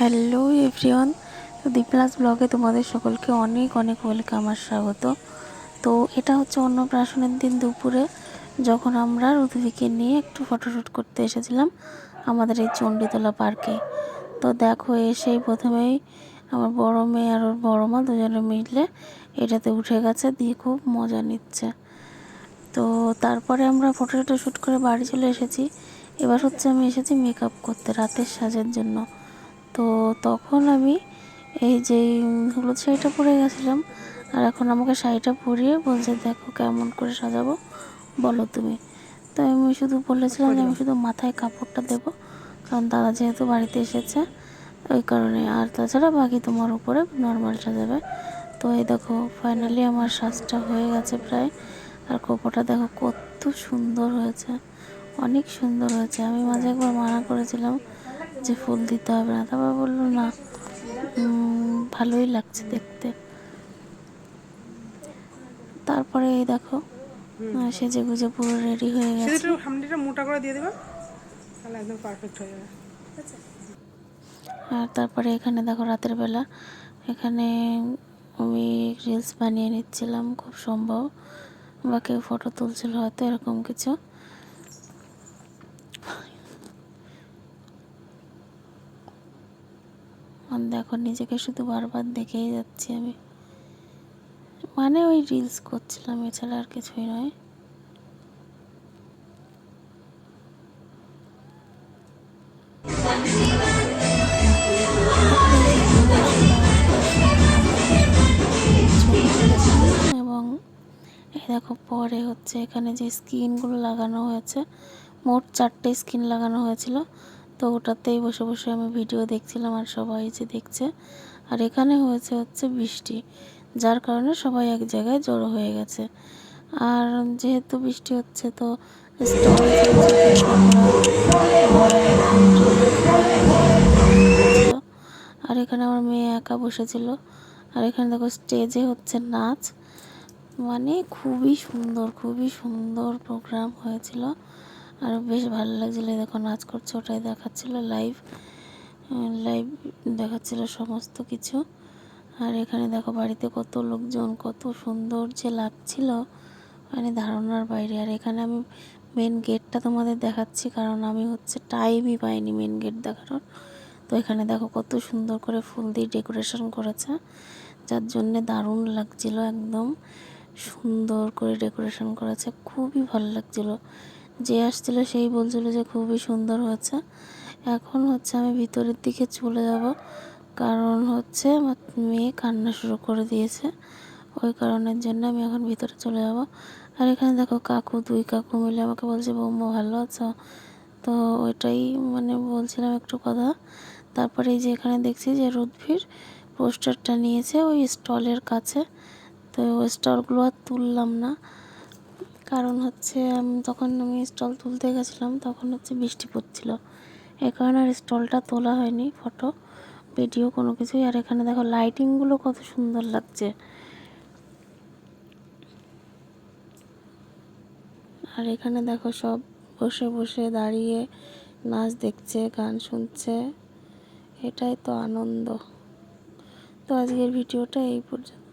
Hello everyone তো দীপলাস ব্লগে তোমাদের সকলকে অনেক অনেক ওয়েলকাম আর স্বাগত। তো এটা হচ্ছে অন্নপ্রাশনের দিন দুপুরে, যখন আমরা রুদ্রিকে নিয়ে একটু ফটোশ্যুট করতে এসেছিলাম আমাদের এই চণ্ডীতলা পার্কে তো দেখো, এসেই প্রথমেই আমার বড় মেয়ে আর ওর বড় মা দুজনে মিলে এটাতে উঠে গেছে, দিয়ে খুব মজা নিচ্ছে। তো তারপরে আমরা ফটোটা শ্যুট করে বাড়ি চলে এসেছি। এবার হচ্ছে আমি এসেছি মেকআপ করতে, রাতের সাজের জন্য। তো তখন আমি এই যে হলুদ শাড়িটা পরে গেছিলাম আর এখন আমাকে শাড়িটা পরিয়ে বলছে দেখো কেমন করে সাজাবো বলো তুমি। তো আমি শুধু বলেছিলাম যে আমি শুধু মাথায় কাপড়টা দেবো কারণ দাদা যেহেতু বাড়িতে এসেছে ওই কারণে। আর তাছাড়া বাকি তোমার উপরে নর্মাল সাজাবে। তো এই দেখো ফাইনালি আমার সাজটা হয়ে গেছে প্রায়। আর কোপোটা দেখো কত সুন্দর হয়েছে অনেক সুন্দর হয়েছে। আমি মাঝে একবার মানা করেছিলাম যে ফুল দিতে হবে। না তারপর বলল না ভালোই লাগছে দেখতে। তারপরে এই দেখো সেজে গুজে পুরো রেডি হয়ে গেছে। হামডিটা মোটা করে দিয়ে দেবে তাহলে একদম পারফেক্ট হয়ে যাবে। আর তারপরে এখানে দেখো রাতের বেলা এখানে আমি রিলস বানিয়ে নিচ্ছিলাম খুব সম্ভব। বা কেউ ফটো তুলছিল হয়তো এরকম কিছু। আর দেখো, নিজেকে শুধু বারবার দেখেই যাচ্ছি আমি। মানে ওই রিলস করছিলাম, এছাড়া আর কিছুই নয়। এবং দেখো, পরে হচ্ছে এখানে যে স্ক্রিনগুলো লাগানো হয়েছে, মোট চারটে স্ক্রিন লাগানো হয়েছিল। তো ওটাতেই বসে বসে আমি ভিডিও দেখছিলাম আর সবাই যে দেখছে। আর এখানে হয়েছে হচ্ছে বৃষ্টি, যার কারণে সবাই এক জায়গায় জড়ো হয়ে গেছে। আর যেহেতু বৃষ্টি হচ্ছে তো আর এখানে আমার মেয়ে একা বসেছিল। আর এখানে দেখো স্টেজে হচ্ছে নাচ। মানে খুবই সুন্দর খুবই সুন্দর প্রোগ্রাম হয়েছিল। আর বেশ ভালো লাগছিল। দেখো নাচ করছে, ওটাই দেখাচ্ছিল লাইভ লাইভ দেখাচ্ছিল সমস্ত কিছু। আর এখানে দেখো বাড়িতে কত লোকজন, কত সুন্দর যে লাগছিল। মানে ধারণার বাইরে। আর এখানে আমি মেন গেটটা তোমাদের দেখাচ্ছি, কারণ আমি হচ্ছে টাইমই পাইনি মেন গেট দেখানোর। তো এখানে দেখো কত সুন্দর করে ফুল দিয়ে ডেকোরেশন করেছে। যার জন্যে দারুণ লাগছিল একদম। সুন্দর করে ডেকোরেশন করেছে, খুবই ভালো লাগছিল। যে আসছিল সেই বলছিল যে খুবই সুন্দর হয়েছে। এখন হচ্ছে আমি ভিতরের দিকে চলে যাব। কারণ হচ্ছে আমার মেয়ে কান্না শুরু করে দিয়েছে। ওই কারণের জন্য আমি এখন ভিতরে চলে যাব। আর এখানে দেখো কাকু, দুই কাকু মিলে আমাকে বলছে, বৌমা, ভালো আছো? তো ওইটাই মানে বলছিলাম একটু কথা। তারপরে এই যে এখানে দেখছি যে রুদ্ভির পোস্টারটা নিয়েছে ওই স্টলের কাছে। তো ওই স্টলগুলো আর তুললাম না। কারণ হচ্ছে তখন আমি স্টল তুলতে গেছিলাম, তখন হচ্ছে বৃষ্টি পড়ছিল। এই কারণে আর স্টলটা তোলা হয়নি, ফটো, ভিডিও কোনো কিছুই। আর এখানে দেখো, লাইটিংগুলো কত সুন্দর লাগছে। আর এখানে দেখো, সব বসে বসে দাঁড়িয়ে নাচ দেখছে, গান শুনছে। এটাই তো আনন্দ। তো আজকের ভিডিওটা এই পর্যন্ত।